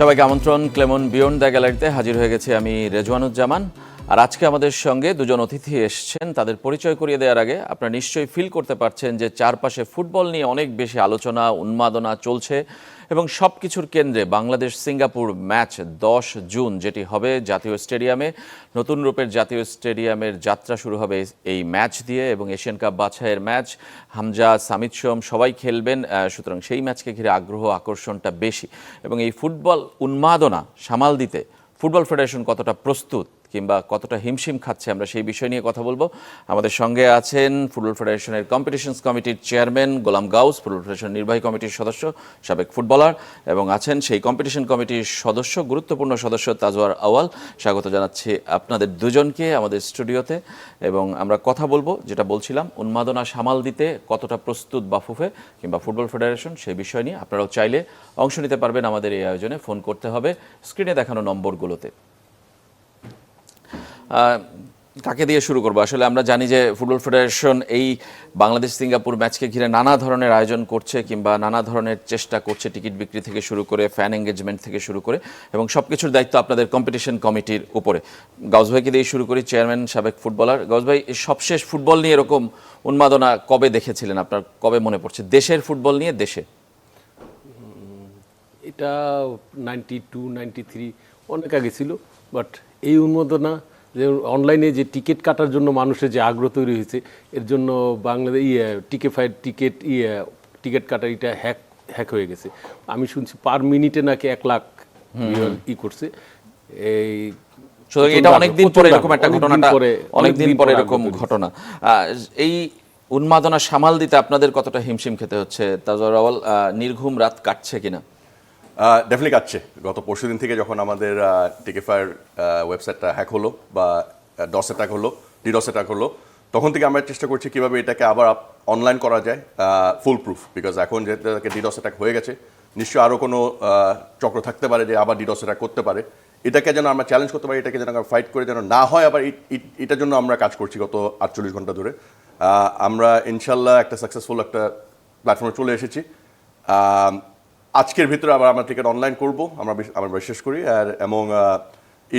সবাইকে আমন্ত্রণ, Clemon beyond the গ্যালারিতে হাজির হয়ে গেছি আমি রেজওয়ানুজ্জামান। আর আজকে আমাদের সঙ্গে দুজন অতিথি এসছেন, তাদের পরিচয় করিয়ে দেওয়ার আগে আপনারা নিশ্চয়ই ফিল করতে পারছেন যে চারপাশে ফুটবল নিয়ে অনেক বেশি আলোচনা, উন্মাদনা চলছে। এবং সব কিছুর কেন্দ্রে বাংলাদেশ সিঙ্গাপুর ম্যাচ দশ জুন, যেটি হবে জাতীয় স্টেডিয়ামে। নতুন রূপের জাতীয় স্টেডিয়ামের যাত্রা শুরু হবে এই ম্যাচ দিয়ে এবং এশিয়ান কাপ বাছাইয়ের ম্যাচ। হামজা সামিদ সোম সবাই খেলবেন সুতরাং সেই ম্যাচকে ঘিরে আগ্রহ, আকর্ষণটা বেশি। এবং এই ফুটবল উন্মাদনা সামাল দিতে ফুটবল ফেডারেশন কতটা প্রস্তুত কিংবা কতটা হিমশিম খাচ্ছে আমরা সেই বিষয় নিয়ে কথা বলব। আমাদের সঙ্গে আছেন ফুটবল ফেডারেশনের কম্পিটিশনস কমিটির chairman Golam Gaus, football federation নির্বাহী কমিটির সদস্য, সাবেক ফুটবলার এবং আছেন সেই কম্পিটিশন কমিটির সদস্য, গুরুত্বপূর্ণ সদস্য তাজওয়ার আওয়াল স্বাগত জানাচ্ছি আপনাদের দুজনকে আমাদের স্টুডিওতে এবং আমরা কথা বলব, যেটা বলছিলাম, উন্মাদনা সামাল দিতে কতটা প্রস্তুত বাফুফে কিংবা ফুটবল ফেডারেশন সেই বিষয় নিয়ে। আপনারাও চাইলে অংশ নিতে পারবেন আমাদের এই আয়োজনে। ফোন করতে হবে স্ক্রিনে দেখানো নম্বরগুলোতে। কাকে দিয়ে শুরু করব? আসলে আমরা জানি যে ফুটবল ফেডারেশন এই বাংলাদেশ সিঙ্গাপুর ম্যাচকে ঘিরে নানা ধরনের আয়োজন করছে কিংবা নানা ধরনের চেষ্টা করছে টিকিট বিক্রি থেকে শুরু করে ফ্যান এঙ্গেজমেন্ট থেকে শুরু করে এবং সব কিছুর দায়িত্ব আপনাদের কম্পিটিশন কমিটির উপরে। গাউস ভাইকে দিয়ে শুরু করি চেয়ারম্যান সাবেক ফুটবলার গাউস ভাই সবশেষ ফুটবল নিয়ে এরকম উন্মাদনা কবে দেখেছিলেন আপনার? কবে মনে পড়ছে? দেশের ফুটবল নিয়ে দেশে? এটা নাইনটি টু, নাইনটি থ্রি অনেক আগে ছিল বাট এই উন্মাদনা যে অনলাইনে যে টিকিট কাটার জন্য মানুষের যে আগ্রহ তৈরি হয়েছে এর জন্য বাংলাদেশ ইয়ে টিকেফাইড টিকিট ইয়ে টিকিট কাটার এটা হ্যাক হ্যাক হয়ে গেছে। আমি শুনছি পার মিনিটে নাকি এক লাখ ই করছে। এই এটা অনেকদিন পরে এরকম একটা ঘটনাটা অনেকদিন পরে এরকম ঘটনা। এই উন্মাদনা সামাল দিতে আপনাদের কতটা হিমশিম খেতে হচ্ছে? তাজর আওয়াল নির্ঘুম রাত কাটছে কিনা? ডেফিনেটলি কাটছে। গত পরশু দিন থেকে যখন আমাদের টিকেফায়ার ওয়েবসাইটটা হ্যাক হলো বা ডস অ্যাটাক হলো ডিডস অ্যাটাক হলো, তখন থেকে আমরা চেষ্টা করছি কীভাবে এটাকে আবার অনলাইন করা যায় ফুল প্রুফ বিকজ এখন যেহেতু তাকে ডিডস অ্যাটাক হয়ে গেছে, নিশ্চয়ই আরও কোনো চক্র থাকতে পারে যে আবার ডিডস অ্যাটাক করতে পারে। এটাকে যেন আমরা চ্যালেঞ্জ করতে পারি, এটাকে যেন আমরা ফাইট করে যেন না হয়, আবার এটার জন্য আমরা কাজ করছি গত আটচল্লিশ ঘণ্টা ধরে। আমরা ইনশাল্লাহ একটা সাকসেসফুল একটা প্ল্যাটফর্মে চলে এসেছি। আজকের ভিতরে আবার আমরা টিকিট অনলাইন করব। আমরা আমরা বিশ্বাস করি। আর এবং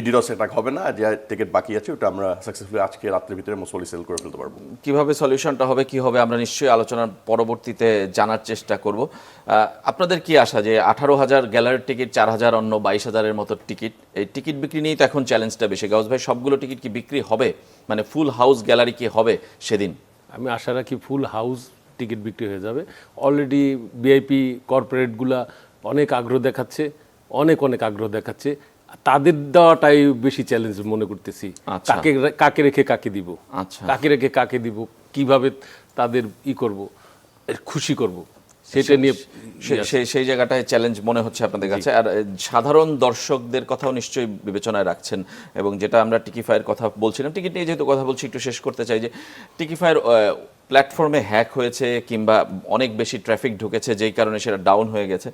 ডিডস অ্যাটাক হবে না। যে টিকিট বাকি আছে ওটা আমরা সাকসেসফুলি আজকে রাত্রের ভিতরে মোসলি সেল করে ফেলতে পারব। কীভাবে সলিউশনটা হবে কি হবে আমরা নিশ্চয়ই আলোচনার পরবর্তীতে জানার চেষ্টা করব। আপনাদের কি আশা যে আঠারো হাজার গ্যালারির টিকিট চার হাজার অন্য বাইশ হাজারের মতো টিকিট এই টিকিট বিক্রি নিয়েই তো এখন চ্যালেঞ্জটা বেশি। গাউস ভাই সবগুলো টিকিট কি বিক্রি হবে? মানে ফুল হাউস গ্যালারি কি হবে সেদিন? আমি আশা রাখি ফুল হাউস টিকিট বিক্রি হয়ে যাবে। অলরেডি ভিআইপি কর্পোরেটগুলা অনেক আগ্রহ দেখাচ্ছে অনেক অনেক আগ্রহ দেখাচ্ছে। তাদের দেওয়াটাই বেশি চ্যালেঞ্জ মনে করতেছি। আচ্ছা। কাকে কাকে রেখে কাকে দিব? আচ্ছা। কাকে রেখে কাকে দিব? কীভাবে তাদের ই করব? খুশি করব? সেটা নিয়ে সেই সেই জায়গাটায় চ্যালেঞ্জ মনে হচ্ছে আপনাদের কাছে। আর সাধারণ দর্শকদের কথাও নিশ্চয়ই বিবেচনায় রাখছেন। এবং যেটা আমরা টিকিফায়ের কথা বলছিলাম টিকিট নিয়ে যেহেতু কথা বলছি একটু শেষ করতে চাই যে টিকিফায়ের প্ল্যাটফর্মে হ্যাক হয়েছে কিংবা অনেক বেশি ট্রাফিক ঢুকেছে যেই কারণে সেটা ডাউন হয়ে গেছে।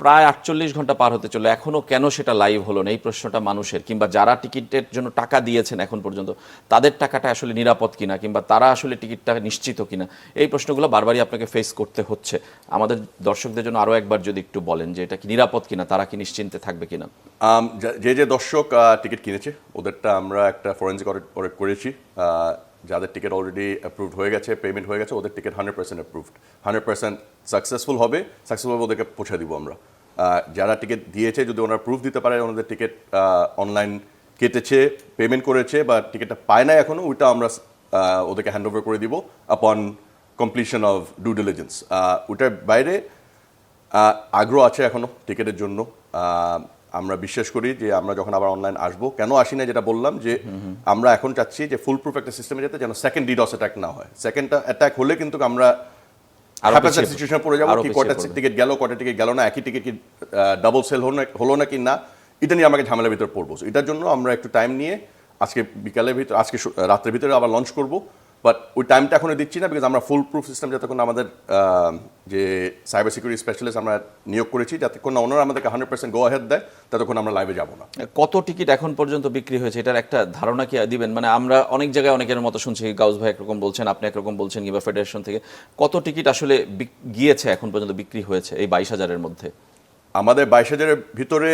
প্রায় আটচল্লিশ ঘণ্টা পার হতে চলে এখনও কেন সেটা লাইভ হলো না? এই প্রশ্নটা মানুষের। কিংবা যারা টিকিটের জন্য টাকা দিয়েছেন এখন পর্যন্ত, তাদের টাকাটা আসলে নিরাপদ কিনা? কিংবা তারা আসলে টিকিটটা নিশ্চিত কিনা? এই প্রশ্নগুলো বারবারই আপনাকে ফেস করতে হচ্ছে। আমাদের দর্শকদের জন্য আরও একবার যদি একটু বলেন যে এটা কি নিরাপদ কিনা, তারা কি নিশ্চিন্তে থাকবে কিনা? যে যে দর্শক টিকিট কিনেছে, ওদেরটা আমরা একটা ফরেন্সিক অডিট করেছি। যাদের টিকিট অলরেডি অ্যাপ্রুভড হয়ে গেছে পেমেন্ট হয়ে গেছে, ওদের ticket hundred percent approved hundred percent successful হবে সাকসেসফুল হবে ওদেরকে পৌঁছে দিব আমরা। যারা টিকিট দিয়েছে, যদি ওনারা প্রুফ দিতে পারে ওনাদের টিকিট অনলাইন কেটেছে পেমেন্ট করেছে, বা টিকিটটা পায় না এখনও ওইটা আমরা ওদেরকে হ্যান্ড ওভার করে দিব আপন কমপ্লিশন অফ ডু ডিলিজেন্স ওটার বাইরে আগ্রহ আছে এখনও টিকিটের জন্য। আমরা বিশ্বাস করি যে আমরা যখন আবার অনলাইন আসব কেন আসি না যেটা বললাম যে আমরা এখন চাচ্ছি যে ফুল প্রুফ একটা সিস্টেমে যেতে যেন সেকেন্ড ডিডস অ্যাটাক না হয়। সেকেন্ড অ্যাটাক হলে কিন্তু আমরা আরও সিচুয়েশনে পড়ে যাব আরও কি কটা পড়ব। টিকিট গেল কটা টিকিট গেল না একই টিকিট কি ডাবল সেল হলো না হলো না কি না এটা নিয়ে আমাকে ঝামেলার ভিতরে পড়ব। এটার জন্য আমরা একটু টাইম নিয়ে আজকে বিকালের ভিতরে আজকে রাত্রের ভিতরে আবার লঞ্চ করব। বাট ওই টাইমটা এখনও দিচ্ছি না বিকজ আমরা ফুল প্রুফ সিস্টেম যতক্ষণ আমাদের যে সাইবার সিকিউরিটি স্পেশালিস্ট আমরা নিয়োগ করেছি যাতে না ওনারা আমাদেরকে হান্ড্রেড পার্সেন্ট গো হেড দেয় ততক্ষণ আমরা লাইভে যাব না। কত টিকিট এখন পর্যন্ত বিক্রি হয়েছে? এটার একটা ধারণা কি দিবেন? মানে আমরা অনেক জায়গায় অনেকের মতো শুনছি গাউস ভাই একরকম বলছেন আপনি একরকম বলছেন কিংবা ফেডারেশন থেকে। কত টিকিট আসলে গিয়েছে এখন পর্যন্ত বিক্রি হয়েছে এই বাইশ হাজারের মধ্যে? আমাদের বাইশ হাজারের ভিতরে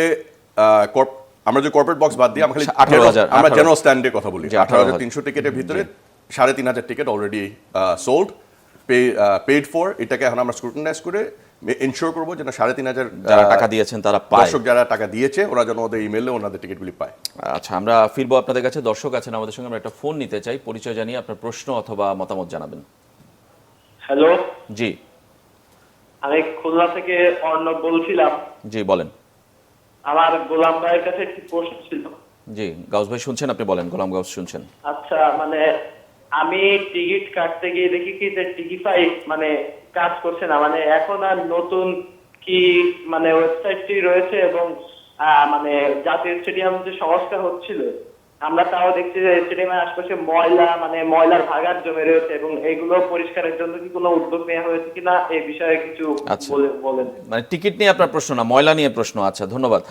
আমরা যে কর্পোরেট বক্স বাদ দিই আমরা খালি 18,000 আমরা 18,000 জেনারেল স্ট্যান্ডের কথা বলি। আঠারো হাজার তিনশো টিকিটের ভিতরে সাড়ে তিন হাজার ticket already sold pay paid for এটাকে এখন আমরা স্ক্রুটিনাইজ করে ইনশিওর করব যেন সাড়ে তিন হাজার যারা টাকা দিয়েছেন তারা দর্শক যারা টাকা দিয়েছে ওরা যেন ওদের ইমেলে ওনাদের টিকিটগুলি পায়। আচ্ছা আমরা ফিরবো আপনাদের কাছে। দর্শক আছেন আমাদের সঙ্গে আমরা একটা ফোন নিতে চাই। পরিচয় জানিয়ে আপনার প্রশ্ন অথবা মতামত জানাবেন। হ্যালো জি। আমি খুলনা থেকে অর্ণব বলছিলাম। জি বলেন। আমার গোলাম ভাইয়ের কাছে একটি প্রশ্ন ছিল। জি গাউস ভাই শুনছেন? আপনি বলেন গোলাম গাউস শুনছেন। আচ্ছা মানে আমি টিকিট কাটতে গিয়ে দেখি কি যে টিকিফাই মানে কাজ করছে না। মানে এখন আর নতুন কি মানে ওয়েবসাইটটি রয়েছে এবং মানে জাতীয় স্টেডিয়াম যে সংস্কার হচ্ছিল আমরা তাও দেখছি যে স্টেডিয়ামের আশপাশে ময়লা মানে ময়লার ভাগার জমে রয়েছে এবং এগুলো পরিষ্কারের জন্য কি কোনো উদ্যোগ নেওয়া হয়েছে কিনা এই বিষয়ে কিছু আচ্ছা। বলেন। মানে টিকিট নিয়ে আপনার প্রশ্ন না ময়লা নিয়ে প্রশ্ন আচ্ছা ধন্যবাদ।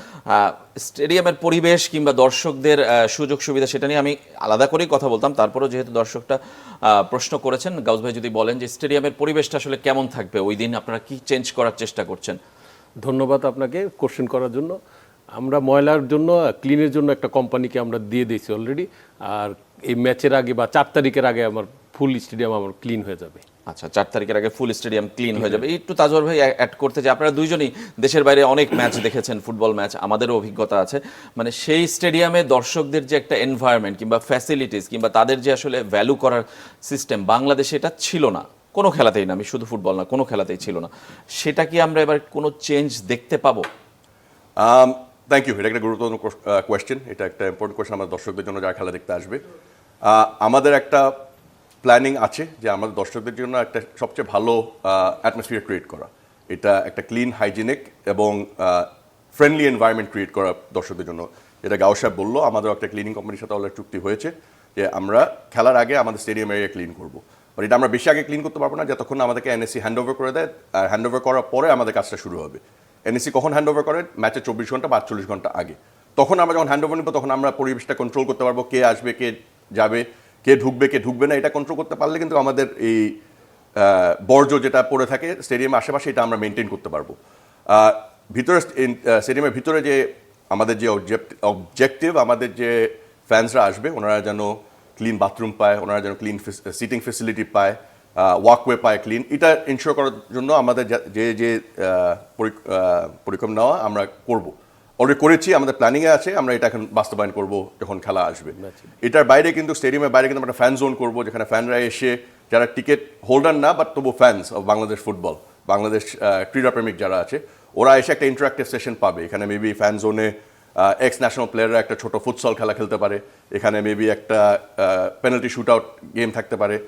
স্টেডিয়ামের পরিবেশ কিংবা দর্শকদের সুযোগ সুবিধা সেটা নিয়ে আমি আলাদা করেই কথা বলতাম তারপরেও যেহেতু দর্শকটা আহ, প্রশ্ন করেছেন গাউস ভাই যদি বলেন যে স্টেডিয়ামের পরিবেশটা আসলে কেমন থাকবে ওই দিন আপনারা কি চেঞ্জ করার চেষ্টা করছেন? ধন্যবাদ আপনাকে কোশ্চেন করার জন্য। আমরা ময়লার জন্য ক্লিনের জন্য একটা কোম্পানিকে আমরা দিয়ে দিয়েছি অলরেডি আর এই ম্যাচের আগে বা চার তারিখের আগে আমার ফুল স্টেডিয়াম আমার ক্লিন হয়ে যাবে। আচ্ছা চার তারিখের আগে ফুল স্টেডিয়াম ক্লিন হয়ে যাবে। একটু তাজওয়ার ভাই অ্যাড করতে যে আপনারা দুইজনই দেশের বাইরে অনেক ম্যাচ দেখেছেন ফুটবল ম্যাচ আমাদেরও অভিজ্ঞতা আছে। মানে সেই স্টেডিয়ামে দর্শকদের যে একটা এনভায়রনমেন্ট কিংবা ফ্যাসিলিটিস কিংবা তাদের যে আসলে ভ্যালু করার সিস্টেম বাংলাদেশে এটা ছিল না। কোনো খেলাতেই না আমি শুধু ফুটবল না কোনো খেলাতেই ছিল না। সেটা কি আমরা এবার কোনো চেঞ্জ দেখতে পাবো? থ্যাংক ইউ এটা একটা গুরুত্বপূর্ণ কোয়েশ্চেন এটা একটা ইম্পর্টেন্ট কোয়েশ্চেন আমাদের দর্শকদের জন্য যারা খেলা দেখতে আসবে। আমাদের একটা প্ল্যানিং আছে যে আমাদের দর্শকদের জন্য একটা সবচেয়ে ভালো অ্যাটমসফিয়ার ক্রিয়েট করা। এটা একটা ক্লিন হাইজিনিক এবং ফ্রেন্ডলি এনভায়রনমেন্ট ক্রিয়েট করা দর্শকদের জন্য। যেটা গাও সাহেব বলল আমাদের একটা ক্লিনিং কোম্পানির সাথে অলরেডি চুক্তি হয়েছে যে আমরা খেলার আগে আমাদের স্টেডিয়াম এরিয়া ক্লিন করব। বাট এটা আমরা বেশি আগে ক্লিন করতে পারব না, যতক্ষণ আমাদেরকে এনএসসি হ্যান্ড ওভার করে দেয়, আর হ্যান্ড ওভার করার পরে আমাদের কাজটা শুরু হবে। এনএসসি কখন হ্যান্ড ওভার করে ম্যাচের চব্বিশ ঘণ্টা বা আটচল্লিশ ঘণ্টা আগে। তখন আমরা যখন হ্যান্ড ওভার নিবো, তখন আমরা পরিবেশটা কন্ট্রোল করতে পারব, কে আসবে, কে যাবে, কে ঢুকবে কে ঢুকবে না, এটা কন্ট্রোল করতে পারলে কিন্তু আমাদের এই বর্জ্য যেটা পড়ে থাকে স্টেডিয়ামের আশেপাশে, এটা আমরা মেনটেন করতে পারব। ভিতরে স্টেডিয়ামের ভিতরে যে আমাদের যে অবজেক্টিভ আমাদের যে ফ্যান্সরা আসবে, ওনারা যেন ক্লিন বাথরুম পায়, ওনারা যেন ক্লিন সিটিং ফেসিলিটি পায় ওয়াকওয়ে পায় ক্লিন এটা ইনশিওর করার জন্য আমাদের যা- যে পরিক্রম নেওয়া আমরা করব। অলরেডি করেছি আমাদের প্ল্যানিংয়ে আছে আমরা এটা এখন বাস্তবায়ন করব যখন খেলা আসবে। এটার বাইরে কিন্তু স্টেডিয়ামের বাইরে কিন্তু আমরা একটা ফ্যান জোন করব যেখানে ফ্যানরা এসে যারা টিকিট হোল্ডার না বাট তবু fans of Bangladesh football Bangladesh ক্রীড়াপ্রেমিক যারা আছে ওরা এসে একটা ইন্টারাক্টিভ সেশন পাবে। এখানে মেবি ফ্যান জোনে এক্স ন্যাশনাল প্লেয়াররা একটা ছোট ফুটসল খেলা খেলতে পারে। এখানে মেবি একটা পেনাল্টি শুট আউট গেম থাকতে পারে।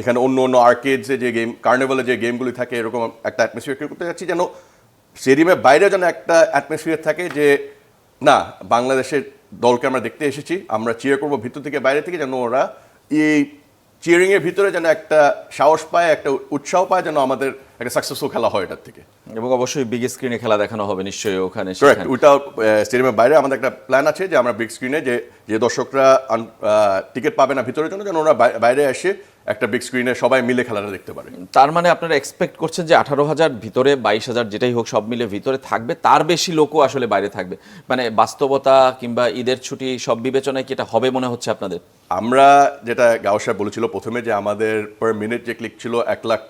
এখানে অন্য অন্য আর্কেডসে যে গেম কার্নিভালে যে গেমগুলি থাকে, এরকম একটা অ্যাটমসফিয়ার ক্রিয়েট করতে চাচ্ছি যেন স্টেডিয়ামের বাইরে যেন একটা অ্যাটমসফিয়ার থাকে যে, না, বাংলাদেশের দলকে আমরা দেখতে এসেছি, আমরা চিয়ার করব ভিতর থেকে, বাইরে থেকে, যেন ওরা এই চিয়ারিংয়ের ভিতরে যেন একটা সাহস পায়, একটা উৎসাহ পায়, যেন আমাদের একটা সাকসেসফুল খেলা হয় এটার থেকে। এবং অবশ্যই বিগ স্ক্রিনে খেলা দেখানো হবে নিশ্চয়ই ওখানে ওইটা স্টেডিয়ামের বাইরে আমাদের একটা প্ল্যান আছে যে আমরা বিগ স্ক্রিনে যে যে দর্শকরা টিকিট পাবে না ভিতরের জন্য যেন ওরা বাইরে এসে একটা বিগ স্ক্রিনে সবাই মিলে খেলাটা দেখতে পারে। তার মানে আপনারা এক্সপেক্ট করছেন যে আঠারো হাজার ভিতরে বাইশ হাজার যেটাই হোক সব মিলে ভিতরে থাকবে তার বেশি লোকও আসলে বাইরে থাকবে। মানে বাস্তবতা কিংবা ঈদের ছুটি সব বিবেচনায় কি এটা হবে মনে হচ্ছে আপনাদের? আমরা যেটা গাও সাহেব বলেছিল প্রথমে যে আমাদের পার মিনিট যে ক্লিক ছিল এক lakh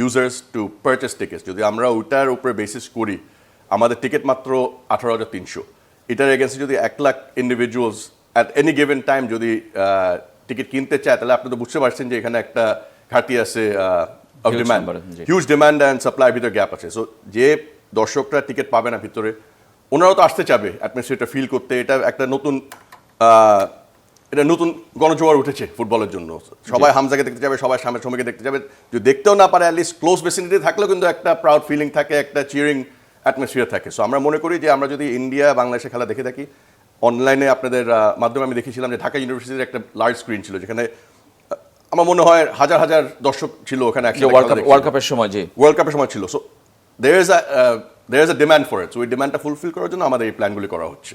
users to purchase ticket যদি আমরা ওইটার উপরে বেসিস করি আমাদের টিকিট মাত্র আঠারো হাজার তিনশো। এটার এগেন্সে যদি এক lakh individuals at any given time যদি টিকিট কিনতে চায় তাহলে আপনি তো বুঝতে পারছেন যে এখানে একটা ঘাটতি আছে। হিউজ ডিমান্ড অ্যান্ড সাপ্লাই ভিতরে গ্যাপ আছে। সো যে দর্শকরা টিকিট পাবে না ভিতরে ওনারাও তো আসতে চাবে অ্যাটমসফিয়ারটা ফিল করতে। এটা একটা নতুন এটা নতুন গণজোয়ার উঠেছে ফুটবলের জন্য। সবাই হামজাকে দেখতে যাবে সবাই সামনে সময়কে দেখতে যাবে। যদি দেখতেও না পারে অ্যাটলিস্ট ক্লোজ বেসিনিটি থাকলেও কিন্তু একটা প্রাউড ফিলিং থাকে একটা চিয়ারিং অ্যাটমসফিয়ার থাকে। সো আমরা মনে করি যে আমরা যদি ইন্ডিয়া বাংলাদেশে খেলা দেখে থাকি অনলাইনে আপনাদের মাধ্যমে আমি দেখেছিলাম যে ঢাকা ইউনিভার্সিটির একটা লার্জ স্ক্রিন ছিল যেখানে আমার মনে হয় হাজার হাজার দর্শক ছিল ওখানে ওয়ার্ল্ড কাপের সময় যে ওয়ার্ল্ড কাপের সময় ছিল। So there is a there is a demand for it so ওই ডিমান্ডটা ফুলফিল করার জন্য আমাদের এই প্ল্যানগুলি করা হচ্ছে।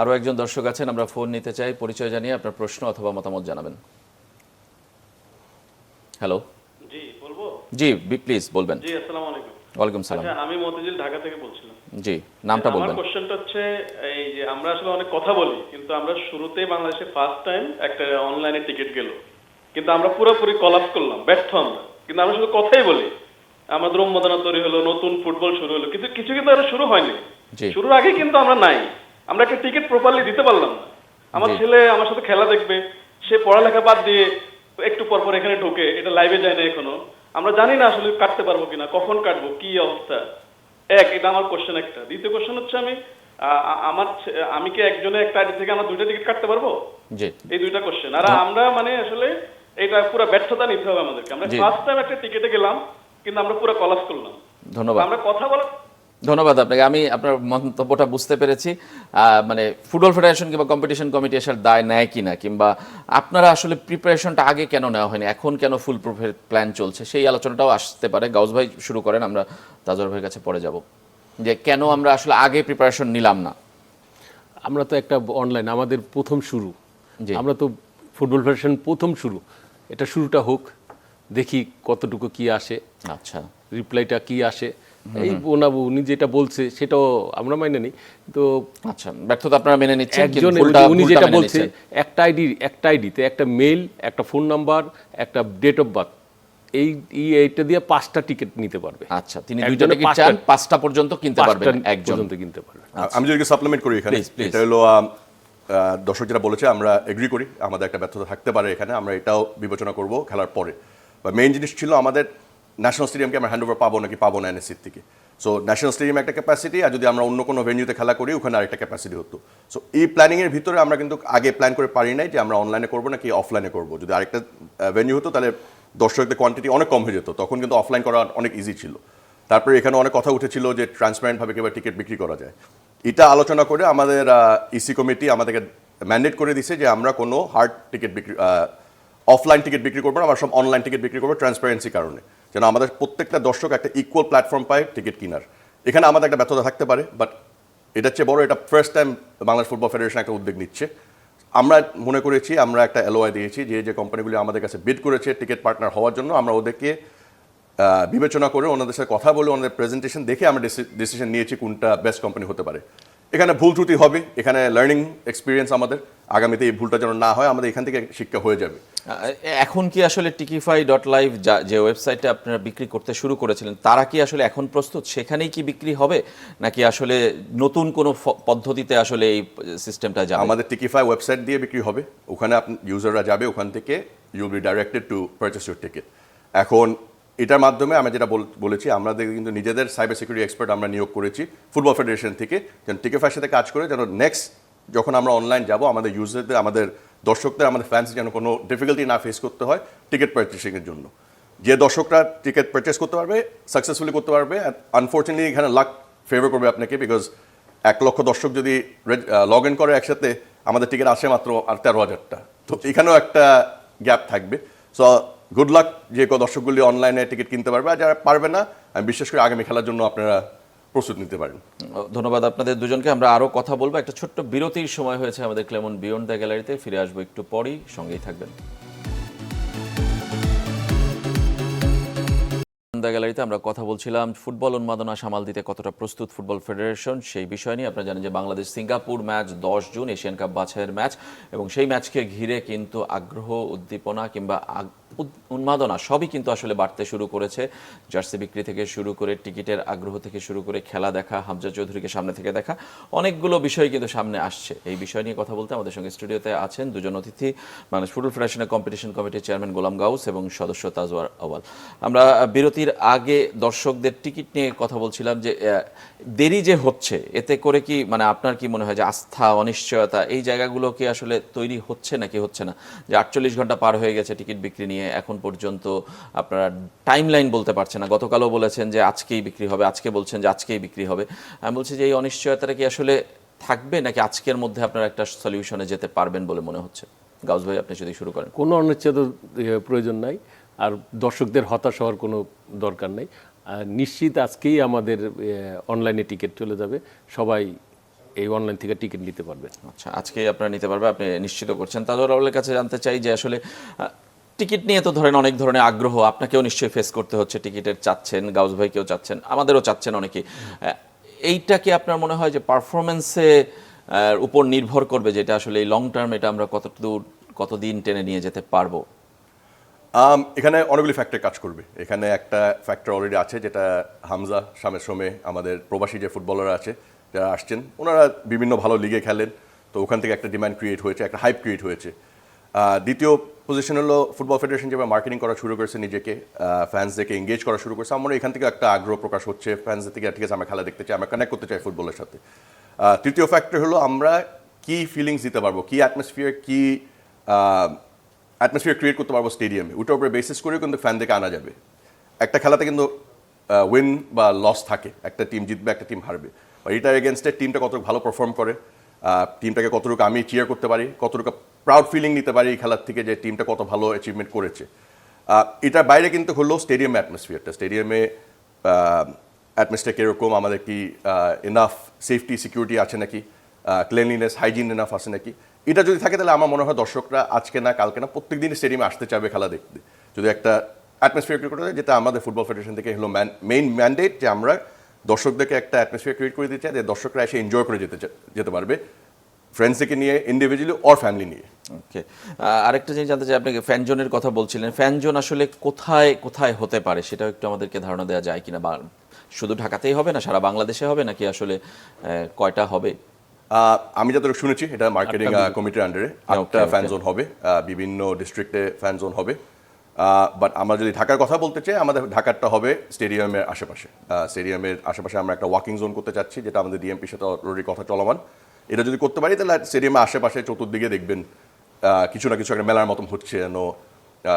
আরও একজন দর্শক আছেন আমরা ফোন নিতে চাই পরিচয় জানিয়ে আপনার প্রশ্ন অথবা মতামত জানাবেন। হ্যালো জি বলব? জি প্লিজ বলবেন। জি আসসালামু আলাইকুম। ওয়ালাইকুম সালাম। আচ্ছা আমি মতিঝিল ঢাকা থেকে বলছিলাম। জি নামটা আমার কোশ্চেনটা হচ্ছে এই যে আমরা আসলে অনেক কথা বলি কিন্তু আমরা শুরুতেই বাংলাদেশে ফার্স্ট টাইম একটা অনলাইনে টিকিট গেল। কিন্তু আমরা পুরোপুরি কলাপস করলাম ব্যর্থ আমরা। কিন্তু আমরা শুধু কথাই বলি আমাদের উন্মাদনা তৈরি হলো নতুন ফুটবল শুরু হলো কিন্তু কিছু কিন্তু আর শুরু হয়নি। শুরুর আগে কিন্তু আমরা নাই। আমরা একটা টিকিট প্রপারলি দিতে পারলাম না। আমার ছেলে আমার সাথে খেলা দেখবে সে পড়ালেখা বাদ দিয়ে একটু পর পর এখানে ঢোকে এটা লাইভে যায় না এখনও। আমরা জানি না আসলে কাটতে পারব কিনা কখন কাটবো কি অবস্থা। এক এটা আমার কোশ্চেন একটা। দ্বিতীয় কোশ্চেন হচ্ছে আমি আমার আমি কি একজনে একটা আইডি থেকে আমার দুইটা টিকিট কাটতে পারব? এই দুইটা কোশ্চেন আর আমরা মানে আসলে এটা পুরো ব্যর্থতা নিতে হবে আমাদেরকে। আমরা। ফার্স্ট টাইম একটা টিকেটে গেলাম কিন্তু আমরা পুরো কলাপস করলাম। ধন্যবাদ। আমরা কথা বলা ধন্যবাদ আপনাকে। আমি আপনার মন্তব্যটা বুঝতে পেরেছি। মানে ফুটবল ফেডারেশন কিংবা কম্পিটিশন কমিটি আসার দায় নেয় কিনা কিংবা আপনারা আসলে প্রিপারেশনটা আগে কেন নেওয়া হয়নি এখন কেন ফুল প্রুফের প্ল্যান চলছে সেই আলোচনাটাও আসতে পারে। গাউস ভাই শুরু করেন আমরা তাজর ভাইয়ের কাছে পরে যাব। যে কেন আমরা আসলে আগে প্রিপারেশন নিলাম না? আমরা তো একটা অনলাইন আমাদের প্রথম শুরু। জি। আমরা তো ফুটবল ফেডারেশন প্রথম শুরু। এটা শুরুটা হোক দেখি কতটুকু কি আসে। আচ্ছা। রিপ্লাইটা কি আসে। এই ওনাবু উনি যেটা বলছে সেটাও আমরা মাইনে নিই। তো আচ্ছা ব্যর্থতা আপনারা মেনে নিচ্ছেন একজন উনি যেটা বলছে একটা আইডি একটা আইডিতে একটা মেল একটা ফোন নাম্বার একটা ডেট অফ বার্থ এই এই এইটা দিয়ে পাঁচটা টিকিট নিতে পারবে। আচ্ছা তিনি দুইটা টিকিট চান পাঁচটা পর্যন্ত কিনতে পারবেন একজন। পর্যন্ত কিনতে পারবে আমি যদি সাপ্লিমেন্ট করি এখানে. এটা হলো দর্শক যেটা বলেছে আমরা এগ্রি করি আমাদের একটা ব্যর্থতা থাকতে পারে এখানে আমরা এটাও বিবেচনা করব খেলার পরে। বা মেইন জিনিস ছিল আমাদের ন্যাশনাল স্টেডিয়ামকে আমরা হ্যান্ড পাবো নাকি পাবো না এনএসির থেকে? সো ন্যাশনাল স্টেডিয়াম একটা ক্যাপাসিটি আর যদি আমরা অন্য কোনো ভেন্যুতে খেলা করি, ওখানে আরেকটা ক্যাপাসিটি হতো। সো এই প্ল্যানিংয়ের ভিতরে আমরা কিন্তু আগে প্ল্যান করে পারি নাই যে আমরা অনলাইনে করব নাকি অফলাইনে করব। যদি আরেকটা ভেন্যু হতো, তাহলে দর্শকদের কোয়ান্টিটি অনেক কম হয়ে যেত। তখন কিন্তু অফলাইন করা অনেক ইজি ছিল। তারপরে এখানে অনেক কথা উঠেছিল যে ট্রান্সপারেন্টভাবে কীভাবে টিকিট বিক্রি করা যায়। এটা আলোচনা করে আমাদের ইসি কমিটি আমাদেরকে ম্যান্ডেট করে দিছে যে আমরা কোনো হার্ড টিকিট বিক্রি অফলাইন টিকিট বিক্রি করব না আমরা সব অনলাইন টিকিট বিক্রি করব ট্রান্সপারেন্সি কারণে। যেন আমাদের প্রত্যেকটা দর্শক একটা ইকুয়াল প্ল্যাটফর্ম পায় টিকিট কেনার। এখানে আমাদের একটা ব্যর্থতা থাকতে পারে বাট এটার চেয়ে বড়, এটা first time Bangladesh football federation একটা উদ্যোগ নিচ্ছে। আমরা মনে করেছি, আমরা একটা এলওয়াই দিয়েছি যে যে কোম্পানিগুলি আমাদের কাছে বিড করেছে টিকিট পার্টনার হওয়ার জন্য, আমরা ওদেরকে বিবেচনা করে, ওনাদের সাথে কথা বলে, ওনাদের প্রেজেন্টেশন দেখে আমরা ডিসিশন নিয়েছি কোনটা বেস্ট কোম্পানি হতে পারে। এখানে ভুল ত্রুটি হবে এখানে লার্নিং এক্সপিরিয়েন্স আমাদের আগামীতে এই ভুলটা যেন না হয় আমাদের এখান থেকে শিক্ষা হয়ে যাবে। এখন কি আসলে টিকিফাই ডট লাইভ যে ওয়েবসাইটে আপনারা বিক্রি করতে শুরু করেছিলেন তারা কি আসলে এখন প্রস্তুত? সেখানেই কি বিক্রি হবে? নাকি আসলে নতুন কোনো পদ্ধতিতে আসলে এই সিস্টেমটা যাবে? আমাদের টিকিফাই ওয়েবসাইট দিয়ে বিক্রি হবে। ওখানে আপনি ইউজাররা যাবে ওখান থেকে you'll be directed to purchase your ticket এখন এটার মাধ্যমে আমরা যেটা বল- বলেছি আমাদের কিন্তু নিজেদের সাইবার সিকিউরিটি এক্সপার্ট আমরা নিয়োগ করেছি ফুটবল ফেডারেশন থেকে, যেন টিকিফাইয়ের সাথে কাজ করে, যেন নেক্সট যখন আমরা অনলাইন যাব, আমাদের ইউজারদের আমাদের দর্শকদের, আমাদের ফ্যান্স যেন কোনো ডিফিকাল্টি না ফেস করতে হয় টিকিট পারচেসিংয়ের জন্য। যে দর্শকরা টিকিট পারচেস করতে পারবে সাকসেসফুলি করতে পারবে আনফর্চুনেটলি এখানে লাক ফেভার করবে আপনাকে বিকজ এক লক্ষ দর্শক যদি লগ ইন করে একসাথে, আমাদের টিকিট আসে মাত্র আর তেরো হাজারটা। তো এখানেও একটা গ্যাপ থাকবে। সো গুড লাক যে দর্শকগুলি অনলাইনে টিকিট কিনতে পারবে। আর যারা পারবে না, আমি বিশেষ করে আগামী খেলার জন্য আপনারা প্রস্তুত নিতে পারেন। ধন্যবাদ আপনাদের দুজনকে। আমরা আরও কথা বলব। একটা ছোট্ট বিরতির সময় হয়েছে আমাদের ক্লেমন বিয়ন্ড দ্য গ্যালারিতে। ফিরে আসব একটু পরই। সঙ্গেই থাকবেন। গ্যালারিতে আমরা কথা বলছিলাম, ফুটবল উন্মাদনা সামাল দিতে কতটা প্রস্তুত ফুটবল ফেডারেশন সেই বিষয় নিয়ে। আপনারা জানেন যে বাংলাদেশ সিঙ্গাপুর ম্যাচ দশ জুন, এশিয়ান কাপ বাছাইয়ের ম্যাচ। এবং সেই ম্যাচকে ঘিরে কিন্তু আগ্রহ, উদ্দীপনা কিংবা উন্মাদনা সবই কিন্তু আসলে বাড়তে শুরু করেছে। জার্সি বিক্রি থেকে শুরু করে টিকিটের আগ্রহ থেকে শুরু করে খেলা দেখা, হামজা চৌধুরীকে সামনে থেকে দেখা, অনেকগুলো বিষয় কিন্তু সামনে আসছে। এই বিষয় নিয়ে কথা বলতে আমাদের সঙ্গে স্টুডিওতে আছেন দুজন অতিথি, বাংলাদেশ ফুটবল ফেডারেশনের কম্পিটিশন কমিটির চেয়ারম্যান গোলাম গাউস এবং সদস্য তাজওয়ার আওয়াল আমরা বিরতির আগে দর্শকদের টিকিট নিয়ে কথা বলছিলাম যে দেরি যে হচ্ছে, এতে করে কি মানে আপনার কি মনে হয় যে আস্থা, অনিশ্চয়তা, এই জায়গাগুলো কি আসলে তৈরি হচ্ছে নাকি হচ্ছে না? যে আটচল্লিশ ঘণ্টা পার হয়ে গেছে টিকিট বিক্রি নিয়ে এখন পর্যন্ত আপনারা টাইম লাইন বলতে পারছেন না। গতকালও বলেছেন যে আজকেই বিক্রি হবে আজকে বলছেন যে আজকেই বিক্রি হবে। আমি বলছি যে এই অনিশ্চয়তাটা কি আসলে থাকবে নাকি আজকের মধ্যে আপনারা একটা সলিউশনে যেতে পারবেন বলে মনে হচ্ছে? গাউস ভাই আপনি যদি শুরু করেন। কোনো অনিচ্ছেদ প্রয়োজন নাই। আর দর্শকদের হতাশ হওয়ার কোনো দরকার নেই। নিশ্চিত আজকেই আমাদের অনলাইনে টিকিট চলে যাবে। সবাই এই অনলাইন থেকে টিকিট নিতে পারবে। আচ্ছা আজকেই আপনারা নিতে পারবে আপনি নিশ্চিত করছেন। তাজর রাহুলের কাছে জানতে চাই যে আসলে টিকিট নিয়ে তো ধরেন অনেক ধরনের আগ্রহ, আপনাকেও নিশ্চয়ই ফেস করতে হচ্ছে। টিকিটের চাচ্ছেন, গাউস ভাইকেও চাচ্ছেন, আমাদেরও চাচ্ছেন অনেকেই। এইটা কি আপনার মনে হয় যে পারফরমেন্সে উপর নির্ভর করবে যেটা আসলে এই লং টার্ম এটা আমরা কত দূর, কতদিন টেনে নিয়ে যেতে পারব? এখানে অনেকগুলি ফ্যাক্টর কাজ করবে। এখানে একটা ফ্যাক্টর অলরেডি আছে, যেটা হামজা শামের সমে আমাদের প্রবাসী যে ফুটবলার আছে, যারা আসছেন, ওনারা বিভিন্ন ভালো লিগে খেলেন। তো ওখান থেকে একটা ডিমান্ড ক্রিয়েট হয়েছে, একটা হাইপ ক্রিয়েট হয়েছে। দ্বিতীয় পজিশন হলো ফুটবল ফেডারেশন যেভাবে মার্কেটিং করা শুরু করেছে নিজেকে ফ্যান্সদেরকে এঙ্গেজ করা শুরু করেছে, আমার এখান থেকে একটা আগ্রহ প্রকাশ হচ্ছে ফ্যান্সদের থেকে, ঠিক আছে, আমরা খেলা দেখতে চাই, আমরা কানেক্ট করতে চাই ফুটবলের সাথে। তৃতীয় ফ্যাক্টর হলো আমরা কি ফিলিংস দিতে পারব, কী অ্যাটমসফিয়ার কী অ্যাটমসফিয়ার ক্রিয়েট করতে পারব স্টেডিয়ামে ওটার উপরে বেসিস করেও কিন্তু ফ্যানদেরকে আনা যাবে। একটা খেলাতে কিন্তু উইন বা লস থাকে, একটা টিম জিতবে, একটা টিম হারবে। এটার এগেনস্টে টিমটা কত ভালো পারফর্ম করে টিমটাকে কতটুকু আমি চিয়ার করতে পারি, কতটুকু প্রাউড ফিলিং নিতে পারি এই খেলার থেকে যে টিমটা কত ভালো অ্যাচিভমেন্ট করেছে। এটার বাইরে কিন্তু হলো স্টেডিয়াম অ্যাটমসফিয়ারটা স্টেডিয়ামে অ্যাটমসফিয়ার কীরকম, আমাদের কি এনাফ সেফটি সিকিউরিটি আছে নাকি ক্লিনলিনেস হাইজিন এনাফ আছে নাকি? এটা যদি থাকে তাহলে আমার মনে হয় দর্শকরা আজকে না কালকে না প্রত্যেক দিন স্টেডিয়ামে আসতে চাবে খেলা দেখতে। যদি একটা অ্যাটমসফিয়ার করতে যেটা আমাদের ফুটবল ফেডারেশন থেকে হলো মেইন ম্যান্ডেট যে আমরা দর্শকদেরকে একটা অ্যাটমসফিয়ার ক্রিয়েট করে দিতে চাই যে দর্শকরা এসে এনজয় করে যেতে যেতে পারবে। ফ্রেন্ডসদেরকে নিয়ে ইন্ডিভিজুয়ালি অর ফ্যামিলি নিয়ে। ওকে আরেকটা জিনিস জানতে চাই আপনাকে ফ্যান জোনের কথা বলছিলেন? ফ্যান জোন আসলে কোথায় কোথায় হতে পারে? সেটাও একটু আমাদেরকে ধারণা দেওয়া যায় কিনা বা শুধু ঢাকাতেই হবে না সারা বাংলাদেশে হবে নাকি আসলে কয়টা হবে? আমি যতটুকু শুনেছি এটা মার্কেটিং কমিটির আন্ডারে আটটা okay. ফ্যান জোন হবে বিভিন্ন ডিস্ট্রিক্টে ফ্যান জোন হবে। বাট আমরা যদি ঢাকার কথা বলতে চাই, আমাদের ঢাকারটা হবে স্টেডিয়ামের আশেপাশে। স্টেডিয়ামের আশেপাশে আমরা একটা ওয়াকিং জোন করতে চাচ্ছি, যেটা আমাদের ডিএমপির সাথে অলরেডি কথা চলমান। এটা যদি করতে পারি, তাহলে স্টেডিয়ামের আশেপাশে চতুর্দিকে দেখবেন কিছু না কিছু একটা মেলার মতন হচ্ছে যেন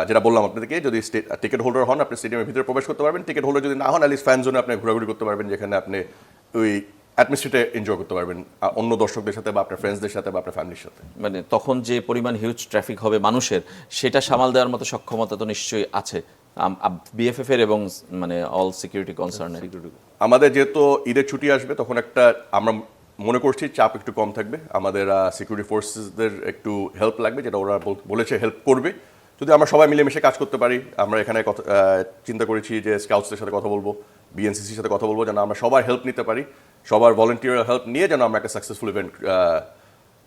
যেটা বললাম আপনাদেরকে, যদি টিকিট হোল্ডার হন, আপনি স্টেডিয়ামের ভিতরে প্রবেশ করতে পারবেন। টিকিট হোল্ডার যদি না হন অ্যালিস্ট ফ্যান জোনে আপনি ঘোরাঘুরি করতে পারবেন, যেখানে আপনি ওই অ্যাটমসফিয়ারটা এনজয় করতে পারবেন অন্য দর্শকদের সাথে বা আপনার ফ্রেন্ডসদের সাথে বা আপনার ফ্যামিলির সাথে। মানে তখন যে পরিমাণ হিউজ ট্রাফিক হবে মানুষের সেটা সামাল দেওয়ার মতো সক্ষমতা তো নিশ্চয়ই আছে। বিএফএফ এর এবং মানে অল সিকিউরিটি কনসার্নের আমাদের যেহেতু ঈদের ছুটি আসবে তখন একটা আমরা মনে করছি চাপ একটু কম থাকবে। আমাদের সিকিউরিটি ফোর্সেসদের একটু হেল্প লাগবে যেটা ওরা বলেছে হেল্প করবে। যদি আমরা সবাই মিলেমিশে কাজ করতে পারি আমরা এখানে কথা চিন্তা করেছি যে স্কাউটসদের সাথে কথা বলব। বিএনসিসির সাথে কথা বলব যেন আমরা সবার হেল্প নিতে পারি সবার ভলেন্টিয়ার হেল্প নিয়ে যেন আমরা একটা সাকসেসফুল ইভেন্ট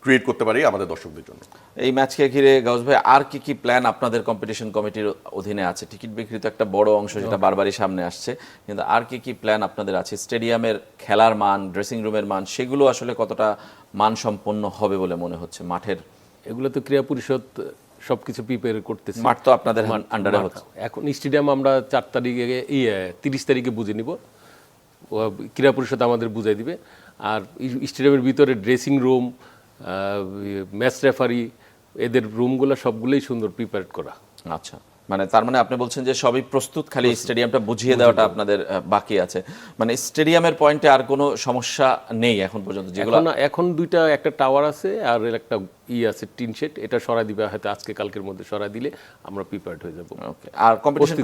ক্রিয়েট করতে পারি আমাদের দর্শকদের জন্য। এই ম্যাচকে ঘিরে গাউস ভাই আর কি কি প্ল্যান আপনাদের কম্পিটিশন কমিটির অধীনে আছে? টিকিট বিক্রি তো একটা বড় অংশ যেটা বারবারই সামনে আসছে কিন্তু আর কি কি প্ল্যান আপনাদের আছে? স্টেডিয়ামের খেলার মান ড্রেসিং রুমের মান সেগুলো আসলে কতটা মানসম্পন্ন হবে বলে মনে হচ্ছে মাঠের? এগুলো তো ক্রীড়া পরিষদ সবকিছু প্রিপেয়ার করতেছি। মাঠ তো আপনাদের আন্ডারে হচ্ছে। এখন স্টেডিয়াম আমরা চার তারিখে ইয়ে তিরিশ তারিখে বুঝে নিব। ক্রীড়া পরিষদ আমাদের বুঝাই দিবে। আর স্টেডিয়ামের ভিতরে ড্রেসিং রুম ম্যাচ রেফারি এদের রুমগুলো সবগুলোই সুন্দর প্রিপেয়ার করা। আচ্ছা। মানে তার মানে আপনি বলছেন যে সবই প্রস্তুত খালি স্টেডিয়ামটা বুঝিয়ে দেওয়াটা আপনাদের বাকি আছে। মানে স্টেডিয়ামের পয়েন্টে আর কোনো সমস্যা নেই এখন পর্যন্ত? যেগুলো এখন এখন দুইটা একটা টাওয়ার আছে আর একটা ই আছে টিন শেড। এটা সরাই দিবে হয়তো আজকে কালকের মধ্যে সরাই দিলে আমরা প্রিপেয়ার্ড হয়ে যাব। ওকে আর কম্পিটিশন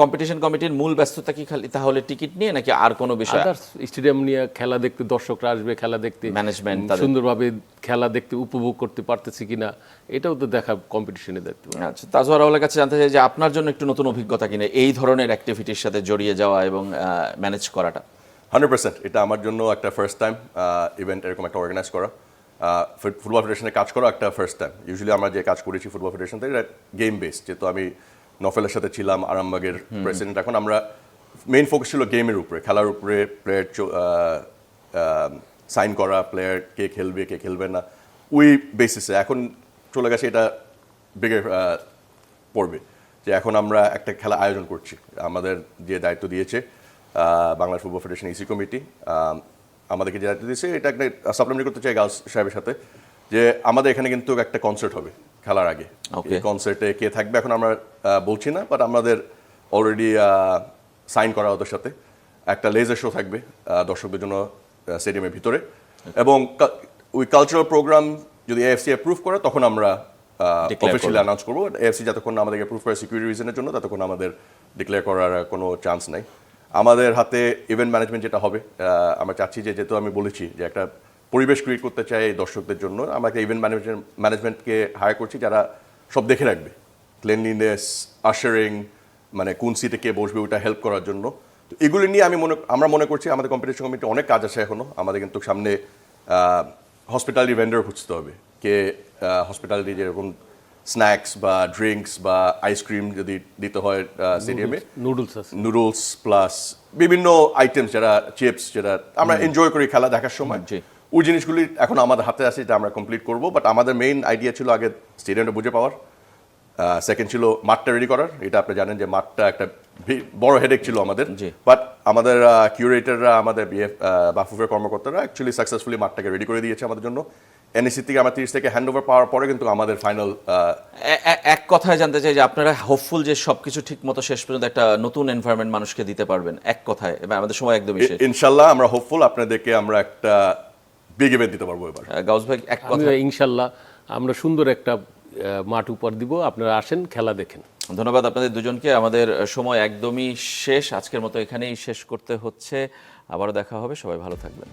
কম্পিটিশন কমিটির মূল ব্যস্ততা কি খালি তাহলে টিকিট নিয়ে নাকি আর কোনো বিষয়? স্টেডিয়াম নিয়ে খেলা দেখতে দর্শকরা আসবে খেলা দেখতে। ম্যানেজমেন্ট সুন্দরভাবে খেলা দেখতে উপভোগ করতে পারতেছি কিনা এটাও তো দেখা কম্পিটিশনে দেখতে আচ্ছা তাজওয়ার কাছে জানতে চাই যে আপনার জন্য একটু নতুন অভিজ্ঞতা কিনে এই ধরনের অ্যাক্টিভিটির সাথে জড়িয়ে যাওয়া এবং ম্যানেজ করাটা। Hundred percent. এটা আমার জন্য একটা ফার্স্ট টাইম ইভেন্ট এরকম একটা অর্গানাইজ করা। ফুটবল ফেডারেশনে কাজ করা একটা ফার্স্ট টাইম ইউজুয়ালি আমরা যে কাজ করেছি ফুটবল ফেডারেশন থেকে গেম বেস যেহেতু আমি নফেলের সাথে ছিলাম আরামবাগের প্রেসিডেন্ট এখন আমরা মেইন ফোকাস ছিল গেমের উপরে খেলার উপরে প্লেয়ার সাইন করা প্লেয়ার কে খেলবে কে খেলবে না ওই বেসিসে এখন চলে গেছে এটা বিগে পড়বে যে এখন আমরা একটা খেলা আয়োজন করছি। আমাদের যে দায়িত্ব দিয়েছে আহ, Bangla football federation EC committee আমাদেরকে যে দায়িত্ব দিয়েছে এটা একটা সাপ্লিমেন্ট করতে চাই গার্লস সাহেবের সাথে যে আমাদের এখানে কিন্তু একটা কনসার্ট হবে খেলার আগে। কনসার্টে কে থাকবে এখন আমরা বলছি না বাট আমাদের অলরেডি সাইন করা ওদের সাথে। একটা লেজার শো থাকবে দর্শকদের জন্য স্টেডিয়ামের ভিতরে। এবং ওই কালচারাল প্রোগ্রাম যদি এএফসি অ্যাপ্রুভ করে তখন আমরা অফিসিয়ালি। অ্যানাউন্স করব। এএফসি যতক্ষণ না আমাদেরকে অ্যাপ্রুভ করে সিকিউরিটি রিজনের জন্য ততক্ষণ আমাদের ডিক্লেয়ার করার কোনো চান্স নাই। আমাদের হাতে ইভেন্ট ম্যানেজমেন্ট যেটা হবে আমরা চাচ্ছি যে যেহেতু আমি বলেছি যে একটা পরিবেশ ক্রিয়েট করতে চাই দর্শকদের জন্য আমাকে ইভেন্ট ম্যানেজমেন্ট ম্যানেজমেন্টকে হায়ার করছি যারা সব দেখে রাখবে। ক্লেনলিনেস আশারিং মানে কোন সিটে কে বসবে ওটা হেল্প করার জন্য। তো এগুলি নিয়ে আমি মনে আমরা মনে করছি আমাদের কম্পিটিশন কমিটি অনেক কাজ আছে এখনও। আমাদের কিন্তু সামনে হসপিটালিটি ভেন্ডার খুঁজতে হবে। কে হসপিটালিটি যেরকম স্ন্যাক্স বা ড্রিঙ্কস বা আইসক্রিম যদি দিতে হয় স্টেডিয়ামে নুডলস নুডলস প্লাস বিভিন্ন আইটেমস যারা চিপস যেটা আমরা এনজয় করি খেলা দেখার সময়। ওই জিনিসগুলি এখন আমাদের হাতে আছে যেটা আমরা কমপ্লিট করব। বাট আমাদের মেইন আইডিয়া ছিল আগে স্টেডিয়ামটা বুঝে পাওয়ার। সেকেন্ড ছিল মাঠটা রেডি করার। এটা আপনি জানেন যে মাঠটা একটা বড় হেডেক ছিল আমাদের। বাট আমাদের কিউরেটররা আমাদের বিএফ বাফুফের কর্মকর্তারা অ্যাকচুয়ালি সাকসেসফুলি মাঠটাকে রেডি করে দিয়েছে আমাদের জন্য। এনএসসি থেকে আমরা তিরিশ থেকে হ্যান্ড ওভার পাওয়ার পরে কিন্তু আমাদের ফাইনাল এক কথায় জানতে চাই যে আপনারা হোপফুল যে সবকিছু ঠিক মতো শেষ পর্যন্ত একটা নতুন এনভায়রনমেন্ট মানুষকে দিতে পারবেন এক কথায়। এবং আমাদের সময় একদমই শেষ। ইনশাল্লাহ আমরা হোপফুল আপনাদেরকে আমরা একটা বিগ ইভেন্ট দিতে পারব এবার। গাউস ভাই এক কথা। ইনশাল্লাহ আমরা সুন্দর একটা মাঠ উপহার দিব। আপনারা আসেন খেলা দেখেন। ধন্যবাদ আপনাদের দুজনকে। আমাদের সময় একদমই শেষ। আজকের মতো এখানেই শেষ করতে হচ্ছে। আবারও দেখা হবে। সবাই ভালো থাকবেন।